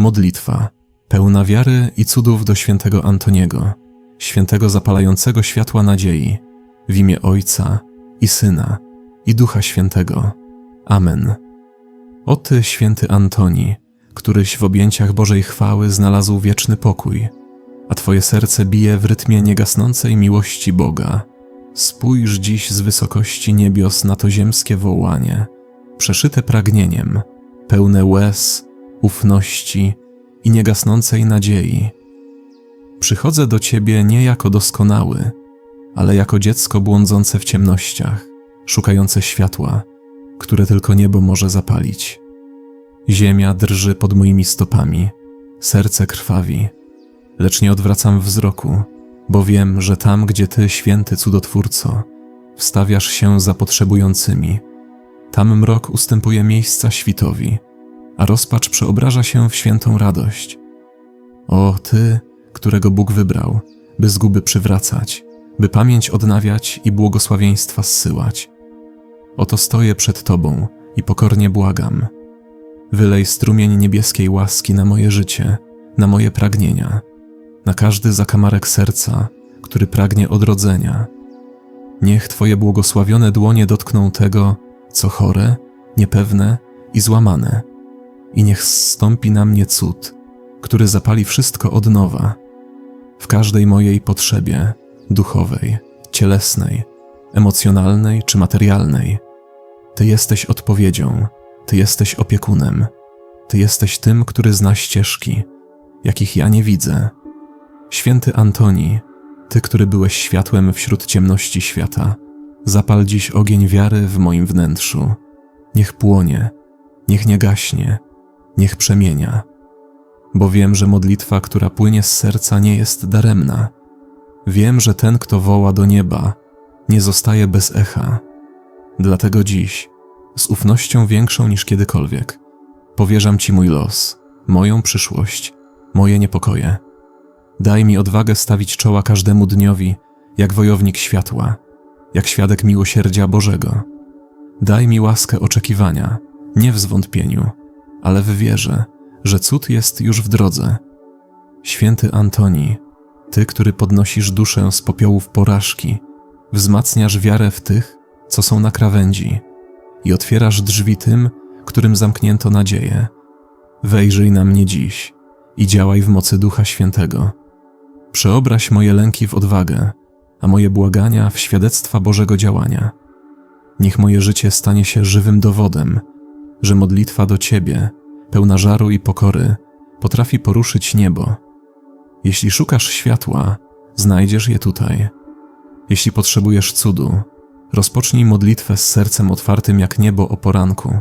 Modlitwa, pełna wiary i cudów do świętego Antoniego, świętego zapalającego światła nadziei, w imię Ojca i Syna i Ducha Świętego. Amen. O Ty, święty Antoni, któryś w objęciach Bożej chwały znalazł wieczny pokój, a Twoje serce bije w rytmie niegasnącej miłości Boga. Spójrz dziś z wysokości niebios na to ziemskie wołanie, przeszyte pragnieniem, pełne łez, ufności i niegasnącej nadziei. Przychodzę do Ciebie nie jako doskonały, ale jako dziecko błądzące w ciemnościach, szukające światła, które tylko niebo może zapalić. Ziemia drży pod moimi stopami, serce krwawi, lecz nie odwracam wzroku, bo wiem, że tam, gdzie Ty, święty cudotwórco, wstawiasz się za potrzebującymi, tam mrok ustępuje miejsca świtowi, a rozpacz przeobraża się w świętą radość. O Ty, którego Bóg wybrał, by zguby przywracać, by pamięć odnawiać i błogosławieństwa zsyłać. Oto stoję przed Tobą i pokornie błagam. Wylej strumień niebieskiej łaski na moje życie, na moje pragnienia, na każdy zakamarek serca, który pragnie odrodzenia. Niech Twoje błogosławione dłonie dotkną tego, co chore, niepewne i złamane, i niech zstąpi na mnie cud, który zapali wszystko od nowa, w każdej mojej potrzebie duchowej, cielesnej, emocjonalnej czy materialnej. Ty jesteś odpowiedzią, Ty jesteś opiekunem, Ty jesteś tym, który zna ścieżki, jakich ja nie widzę. Święty Antoni, Ty, który byłeś światłem wśród ciemności świata, zapal dziś ogień wiary w moim wnętrzu. Niech płonie, niech nie gaśnie, niech przemienia. Bo wiem, że modlitwa, która płynie z serca, nie jest daremna. Wiem, że ten, kto woła do nieba, nie zostaje bez echa. Dlatego dziś, z ufnością większą niż kiedykolwiek, powierzam Ci mój los, moją przyszłość, moje niepokoje. Daj mi odwagę stawić czoła każdemu dniowi, jak wojownik światła, jak świadek miłosierdzia Bożego. Daj mi łaskę oczekiwania, nie w zwątpieniu, ale w wierze, że cud jest już w drodze. Święty Antoni, Ty, który podnosisz duszę z popiołów porażki, wzmacniasz wiarę w tych, co są na krawędzi i otwierasz drzwi tym, którym zamknięto nadzieję. Wejrzyj na mnie dziś i działaj w mocy Ducha Świętego. Przeobraź moje lęki w odwagę, a moje błagania w świadectwa Bożego działania. Niech moje życie stanie się żywym dowodem, że modlitwa do Ciebie, pełna żaru i pokory, potrafi poruszyć niebo. Jeśli szukasz światła, znajdziesz je tutaj. Jeśli potrzebujesz cudu, rozpocznij modlitwę z sercem otwartym jak niebo o poranku.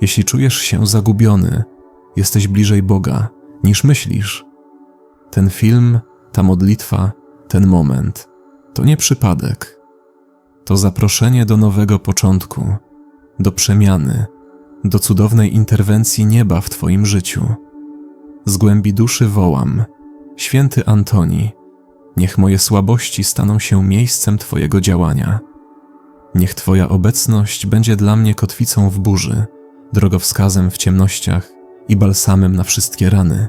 Jeśli czujesz się zagubiony, jesteś bliżej Boga niż myślisz. Ten film, ta modlitwa, ten moment to nie przypadek. To zaproszenie do nowego początku, do przemiany, do cudownej interwencji nieba w Twoim życiu. Z głębi duszy wołam: Święty Antoni, niech moje słabości staną się miejscem Twojego działania. Niech Twoja obecność będzie dla mnie kotwicą w burzy, drogowskazem w ciemnościach i balsamem na wszystkie rany.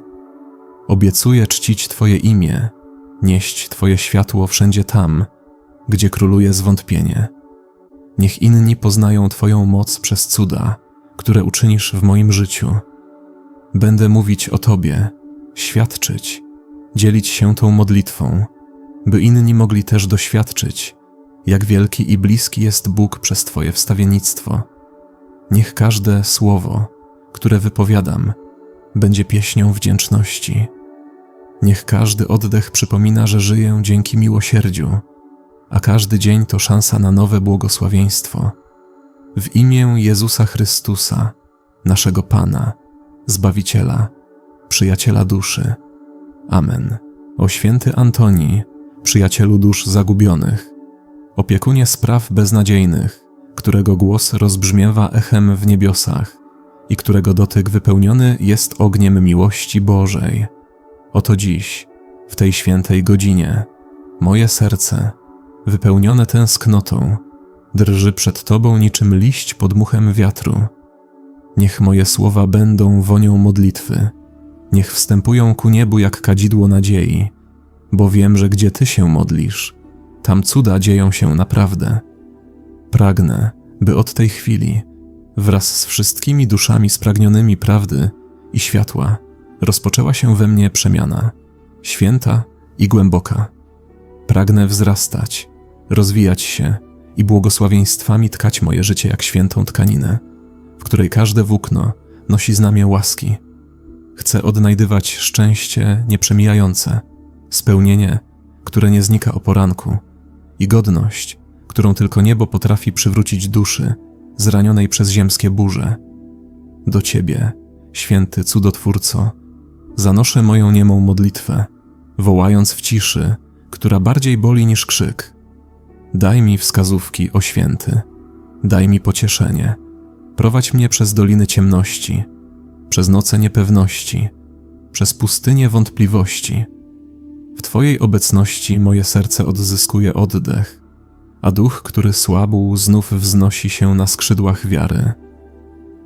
Obiecuję czcić Twoje imię, nieść Twoje światło wszędzie tam, gdzie króluje zwątpienie. Niech inni poznają Twoją moc przez cuda, które uczynisz w moim życiu. Będę mówić o Tobie, świadczyć, dzielić się tą modlitwą, by inni mogli też doświadczyć, jak wielki i bliski jest Bóg przez Twoje wstawiennictwo. Niech każde słowo, które wypowiadam, będzie pieśnią wdzięczności. Niech każdy oddech przypomina, że żyję dzięki miłosierdziu, a każdy dzień to szansa na nowe błogosławieństwo. W imię Jezusa Chrystusa, naszego Pana, Zbawiciela, Przyjaciela duszy. Amen. O święty Antoni, przyjacielu dusz zagubionych, opiekunie spraw beznadziejnych, którego głos rozbrzmiewa echem w niebiosach i którego dotyk wypełniony jest ogniem miłości Bożej. Oto dziś, w tej świętej godzinie, moje serce, wypełnione tęsknotą, drży przed Tobą niczym liść pod muchem wiatru. Niech moje słowa będą wonią modlitwy, niech wstępują ku niebu jak kadzidło nadziei, bo wiem, że gdzie Ty się modlisz, tam cuda dzieją się naprawdę. Pragnę, by od tej chwili, wraz z wszystkimi duszami spragnionymi prawdy i światła, rozpoczęła się we mnie przemiana, święta i głęboka. Pragnę wzrastać, rozwijać się i błogosławieństwami tkać moje życie jak świętą tkaninę, w której każde włókno nosi znamię łaski. Chcę odnajdywać szczęście nieprzemijające, spełnienie, które nie znika o poranku i godność, którą tylko niebo potrafi przywrócić duszy zranionej przez ziemskie burze. Do Ciebie, święty cudotwórco, zanoszę moją niemą modlitwę, wołając w ciszy, która bardziej boli niż krzyk. Daj mi wskazówki, o święty, daj mi pocieszenie, prowadź mnie przez doliny ciemności, przez noce niepewności, przez pustynię wątpliwości. W Twojej obecności moje serce odzyskuje oddech, a duch, który słabł, znów wznosi się na skrzydłach wiary.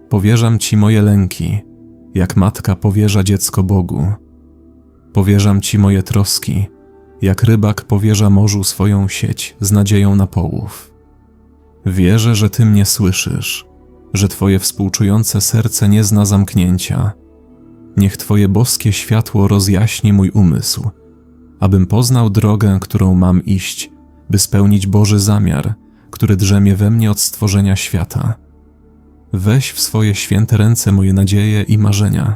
Powierzam Ci moje lęki, jak matka powierza dziecko Bogu. Powierzam Ci moje troski, jak rybak powierza morzu swoją sieć z nadzieją na połów. Wierzę, że Ty mnie słyszysz, że Twoje współczujące serce nie zna zamknięcia. Niech Twoje boskie światło rozjaśni mój umysł, abym poznał drogę, którą mam iść, by spełnić Boży zamiar, który drzemie we mnie od stworzenia świata. Weź w swoje święte ręce moje nadzieje i marzenia,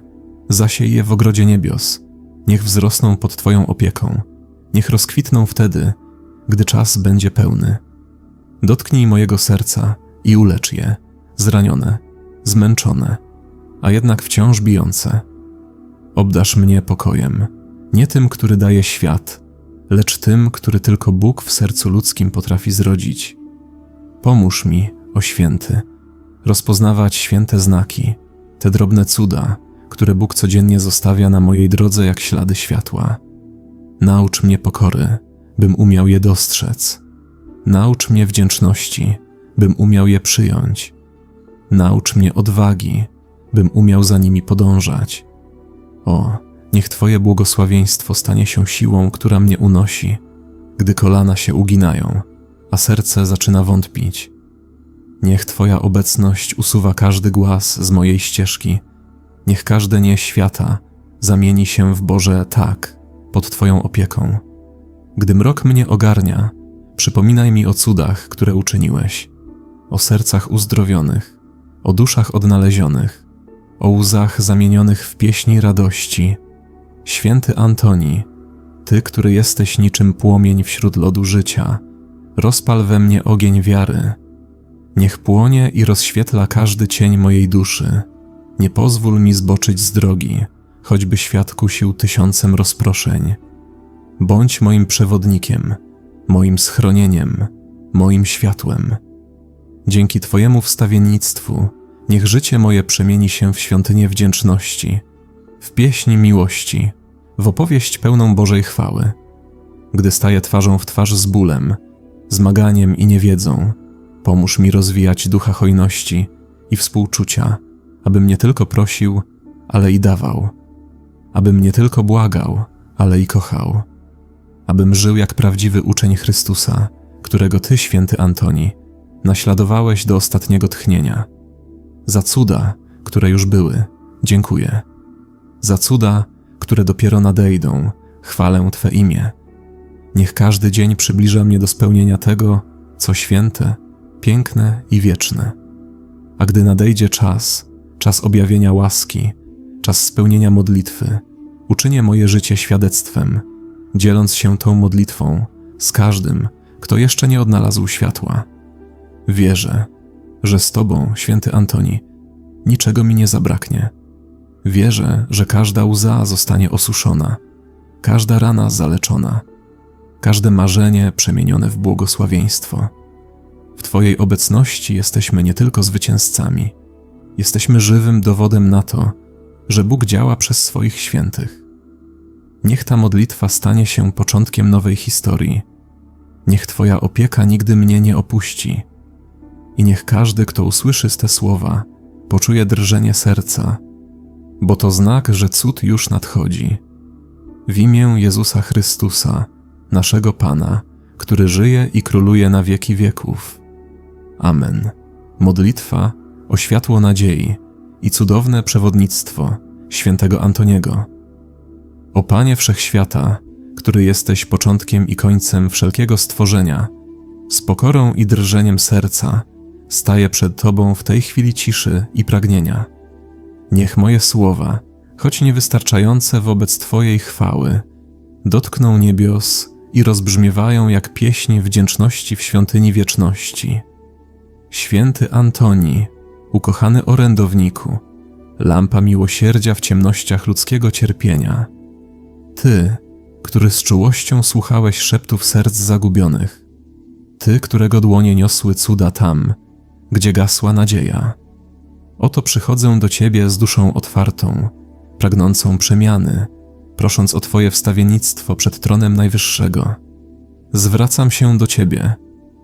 zasiej je w ogrodzie niebios, niech wzrosną pod Twoją opieką, niech rozkwitną wtedy, gdy czas będzie pełny. Dotknij mojego serca i ulecz je, zranione, zmęczone, a jednak wciąż bijące. Obdasz mnie pokojem, nie tym, który daje świat, lecz tym, który tylko Bóg w sercu ludzkim potrafi zrodzić. Pomóż mi, o święty, rozpoznawać święte znaki, te drobne cuda, które Bóg codziennie zostawia na mojej drodze jak ślady światła. Naucz mnie pokory, bym umiał je dostrzec. Naucz mnie wdzięczności, bym umiał je przyjąć. Naucz mnie odwagi, bym umiał za nimi podążać. O, niech Twoje błogosławieństwo stanie się siłą, która mnie unosi, gdy kolana się uginają, a serce zaczyna wątpić. Niech Twoja obecność usuwa każdy głaz z mojej ścieżki. Niech każde nie świata zamieni się w Boże tak, pod Twoją opieką. Gdy mrok mnie ogarnia, przypominaj mi o cudach, które uczyniłeś, o sercach uzdrowionych, o duszach odnalezionych, o łzach zamienionych w pieśni radości. Święty Antoni, Ty, który jesteś niczym płomień wśród lodu życia, rozpal we mnie ogień wiary. Niech płonie i rozświetla każdy cień mojej duszy. Nie pozwól mi zboczyć z drogi, choćby świat kusił tysiącem rozproszeń. Bądź moim przewodnikiem, moim schronieniem, moim światłem. Dzięki Twojemu wstawiennictwu, niech życie moje przemieni się w świątynię wdzięczności, w pieśń miłości, w opowieść pełną Bożej chwały. Gdy staję twarzą w twarz z bólem, zmaganiem i niewiedzą, pomóż mi rozwijać ducha hojności i współczucia, abym nie tylko prosił, ale i dawał, abym nie tylko błagał, ale i kochał, abym żył jak prawdziwy uczeń Chrystusa, którego Ty, święty Antoni, naśladowałeś do ostatniego tchnienia. Za cuda, które już były, dziękuję. Za cuda, które dopiero nadejdą, chwalę Twe imię. Niech każdy dzień przybliża mnie do spełnienia tego, co święte, piękne i wieczne. A gdy nadejdzie czas, czas objawienia łaski, czas spełnienia modlitwy, uczynię moje życie świadectwem, dzieląc się tą modlitwą z każdym, kto jeszcze nie odnalazł światła. Wierzę, że z Tobą, święty Antoni, niczego mi nie zabraknie. Wierzę, że każda łza zostanie osuszona, każda rana zaleczona, każde marzenie przemienione w błogosławieństwo. W Twojej obecności jesteśmy nie tylko zwycięzcami, jesteśmy żywym dowodem na to, że Bóg działa przez swoich świętych. Niech ta modlitwa stanie się początkiem nowej historii. Niech Twoja opieka nigdy mnie nie opuści. I niech każdy, kto usłyszy te słowa, poczuje drżenie serca, bo to znak, że cud już nadchodzi. W imię Jezusa Chrystusa, naszego Pana, który żyje i króluje na wieki wieków. Amen. Modlitwa o światło nadziei i cudowne przewodnictwo świętego Antoniego. O Panie Wszechświata, który jesteś początkiem i końcem wszelkiego stworzenia, z pokorą i drżeniem serca staję przed Tobą w tej chwili ciszy i pragnienia. Niech moje słowa, choć niewystarczające wobec Twojej chwały, dotkną niebios i rozbrzmiewają jak pieśń wdzięczności w świątyni wieczności. Święty Antoni, ukochany orędowniku, lampa miłosierdzia w ciemnościach ludzkiego cierpienia. Ty, który z czułością słuchałeś szeptów serc zagubionych, Ty, którego dłonie niosły cuda tam, gdzie gasła nadzieja. Oto przychodzę do Ciebie z duszą otwartą, pragnącą przemiany, prosząc o Twoje wstawiennictwo przed tronem Najwyższego. Zwracam się do Ciebie,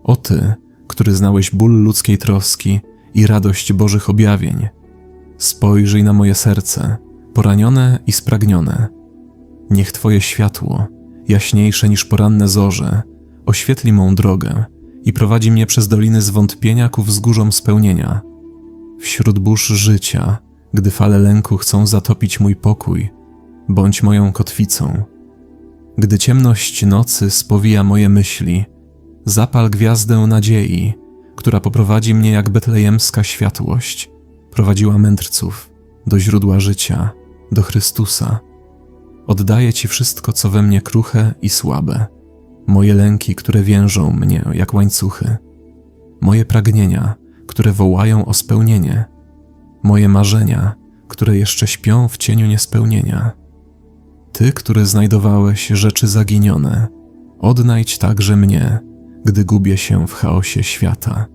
o Ty, który znałeś ból ludzkiej troski i radość Bożych objawień. Spojrzyj na moje serce, poranione i spragnione. Niech Twoje światło, jaśniejsze niż poranne zorze, oświetli mą drogę i prowadzi mnie przez doliny zwątpienia ku wzgórzom spełnienia. Wśród burz życia, gdy fale lęku chcą zatopić mój pokój, bądź moją kotwicą. Gdy ciemność nocy spowija moje myśli, zapal gwiazdę nadziei, która poprowadzi mnie jak betlejemska światłość, prowadziła mędrców do źródła życia, do Chrystusa. Oddaję Ci wszystko, co we mnie kruche i słabe, moje lęki, które więżą mnie jak łańcuchy, moje pragnienia, które wołają o spełnienie, moje marzenia, które jeszcze śpią w cieniu niespełnienia. Ty, który znajdowałeś rzeczy zaginione, odnajdź także mnie, gdy gubię się w chaosie świata.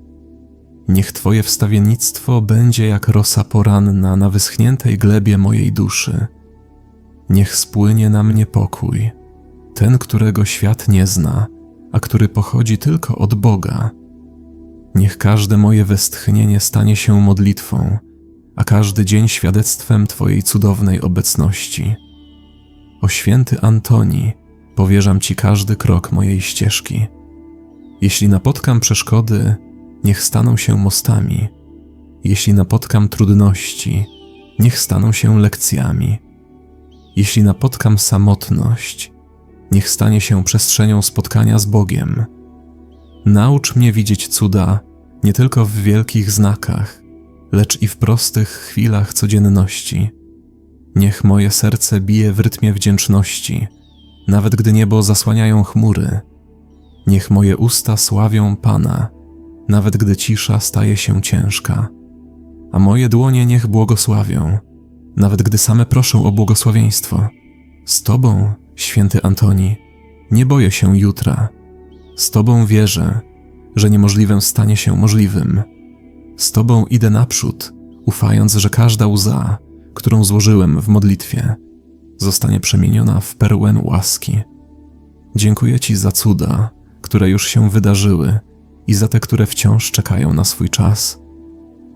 Niech Twoje wstawiennictwo będzie jak rosa poranna na wyschniętej glebie mojej duszy. Niech spłynie na mnie pokój, ten, którego świat nie zna, a który pochodzi tylko od Boga. Niech każde moje westchnienie stanie się modlitwą, a każdy dzień świadectwem Twojej cudownej obecności. O święty Antoni, powierzam Ci każdy krok mojej ścieżki. Jeśli napotkam przeszkody, niech staną się mostami. Jeśli napotkam trudności, niech staną się lekcjami. Jeśli napotkam samotność, niech stanie się przestrzenią spotkania z Bogiem. Naucz mnie widzieć cuda nie tylko w wielkich znakach, lecz i w prostych chwilach codzienności. Niech moje serce bije w rytmie wdzięczności, nawet gdy niebo zasłaniają chmury. Niech moje usta sławią Pana, nawet gdy cisza staje się ciężka. A moje dłonie niech błogosławią, nawet gdy same proszą o błogosławieństwo. Z Tobą, święty Antoni, nie boję się jutra. Z Tobą wierzę, że niemożliwym stanie się możliwym. Z Tobą idę naprzód, ufając, że każda łza, którą złożyłem w modlitwie, zostanie przemieniona w perłę łaski. Dziękuję Ci za cuda, które już się wydarzyły i za te, które wciąż czekają na swój czas.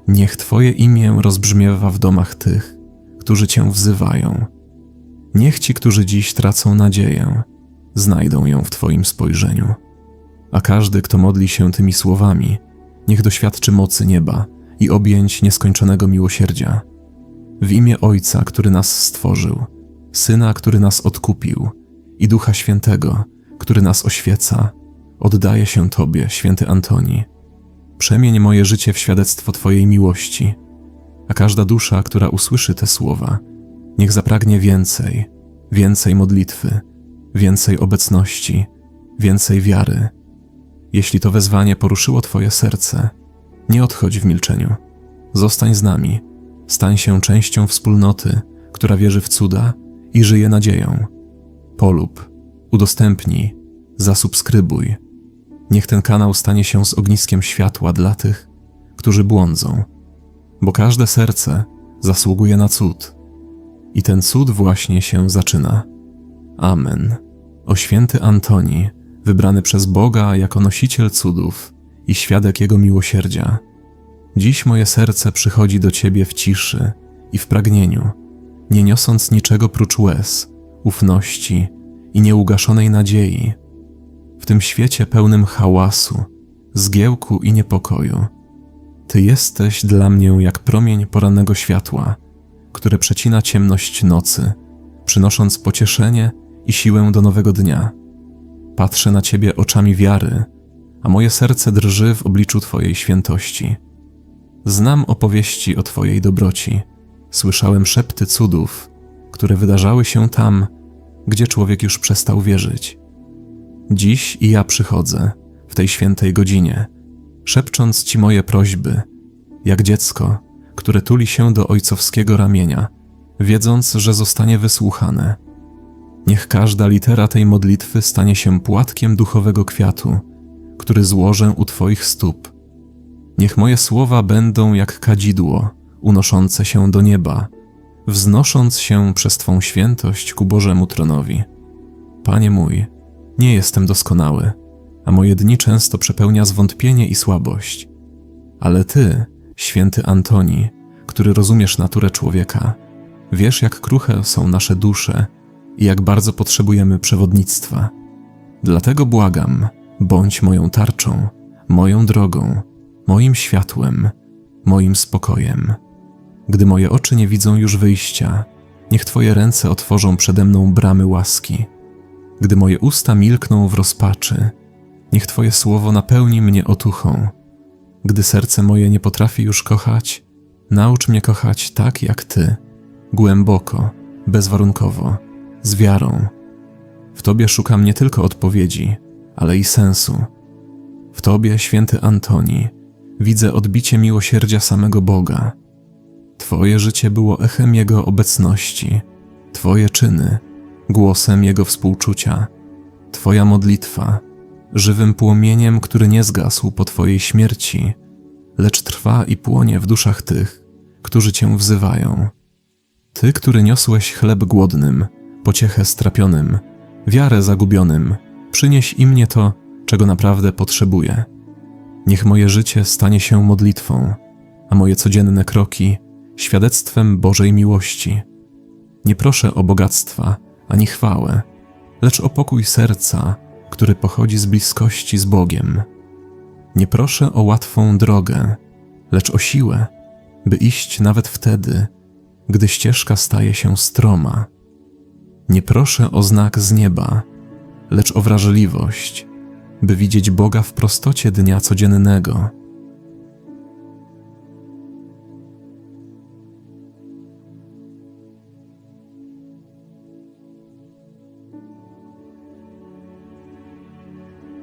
Niech Twoje imię rozbrzmiewa w domach tych, którzy Cię wzywają. Niech ci, którzy dziś tracą nadzieję, znajdą ją w Twoim spojrzeniu. A każdy, kto modli się tymi słowami, niech doświadczy mocy nieba i objęć nieskończonego miłosierdzia. W imię Ojca, który nas stworzył, Syna, który nas odkupił i Ducha Świętego, który nas oświeca, oddaję się Tobie, święty Antoni. Przemień moje życie w świadectwo Twojej miłości, a każda dusza, która usłyszy te słowa, niech zapragnie więcej, więcej modlitwy, więcej obecności, więcej wiary. Jeśli to wezwanie poruszyło Twoje serce, nie odchodź w milczeniu. Zostań z nami, stań się częścią wspólnoty, która wierzy w cuda i żyje nadzieją. Polub, udostępnij, zasubskrybuj. Niech ten kanał stanie się z ogniskiem światła dla tych, którzy błądzą, bo każde serce zasługuje na cud. I ten cud właśnie się zaczyna. Amen. O święty Antoni, wybrany przez Boga jako nosiciel cudów i świadek Jego miłosierdzia. Dziś moje serce przychodzi do Ciebie w ciszy i w pragnieniu, nie niosąc niczego prócz łez, ufności i nieugaszonej nadziei. W tym świecie pełnym hałasu, zgiełku i niepokoju. Ty jesteś dla mnie jak promień porannego światła, które przecina ciemność nocy, przynosząc pocieszenie i siłę do nowego dnia. Patrzę na Ciebie oczami wiary, a moje serce drży w obliczu Twojej świętości. Znam opowieści o Twojej dobroci, słyszałem szepty cudów, które wydarzały się tam, gdzie człowiek już przestał wierzyć. Dziś i ja przychodzę w tej świętej godzinie, szepcząc Ci moje prośby, jak dziecko, które tuli się do ojcowskiego ramienia, wiedząc, że zostanie wysłuchane. Niech każda litera tej modlitwy stanie się płatkiem duchowego kwiatu, który złożę u Twoich stóp. Niech moje słowa będą jak kadzidło, unoszące się do nieba, wznosząc się przez Twą świętość ku Bożemu tronowi. Panie mój, nie jestem doskonały, a moje dni często przepełnia zwątpienie i słabość. Ale Ty, święty Antoni, który rozumiesz naturę człowieka, wiesz, jak kruche są nasze dusze i jak bardzo potrzebujemy przewodnictwa. Dlatego błagam, bądź moją tarczą, moją drogą, moim światłem, moim spokojem. Gdy moje oczy nie widzą już wyjścia, niech Twoje ręce otworzą przede mną bramy łaski. Gdy moje usta milkną w rozpaczy, niech Twoje słowo napełni mnie otuchą. Gdy serce moje nie potrafi już kochać, naucz mnie kochać tak jak Ty, głęboko, bezwarunkowo, z wiarą. W Tobie szukam nie tylko odpowiedzi, ale i sensu. W Tobie, święty Antoni, widzę odbicie miłosierdzia samego Boga. Twoje życie było echem Jego obecności, Twoje czyny głosem Jego współczucia, Twoja modlitwa żywym płomieniem, który nie zgasł po Twojej śmierci, lecz trwa i płonie w duszach tych, którzy Cię wzywają. Ty, który niosłeś chleb głodnym, pociechę strapionym, wiarę zagubionym, przynieś i mnie to, czego naprawdę potrzebuję. Niech moje życie stanie się modlitwą, a moje codzienne kroki świadectwem Bożej miłości. Nie proszę o bogactwa ani chwałę, lecz o pokój serca, który pochodzi z bliskości z Bogiem. Nie proszę o łatwą drogę, lecz o siłę, by iść nawet wtedy, gdy ścieżka staje się stroma. Nie proszę o znak z nieba, lecz o wrażliwość, by widzieć Boga w prostocie dnia codziennego.